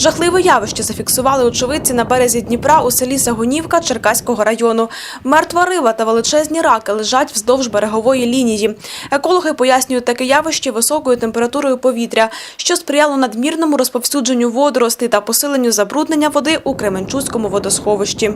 Жахливе явище зафіксували очевидці на березі Дніпра у селі Сагунівка Черкаського району. Мертва рива та величезні раки лежать вздовж берегової лінії. Екологи пояснюють таке явище високою температурою повітря, що сприяло надмірному розповсюдженню водоростей та посиленню забруднення води у Кременчуцькому водосховищі.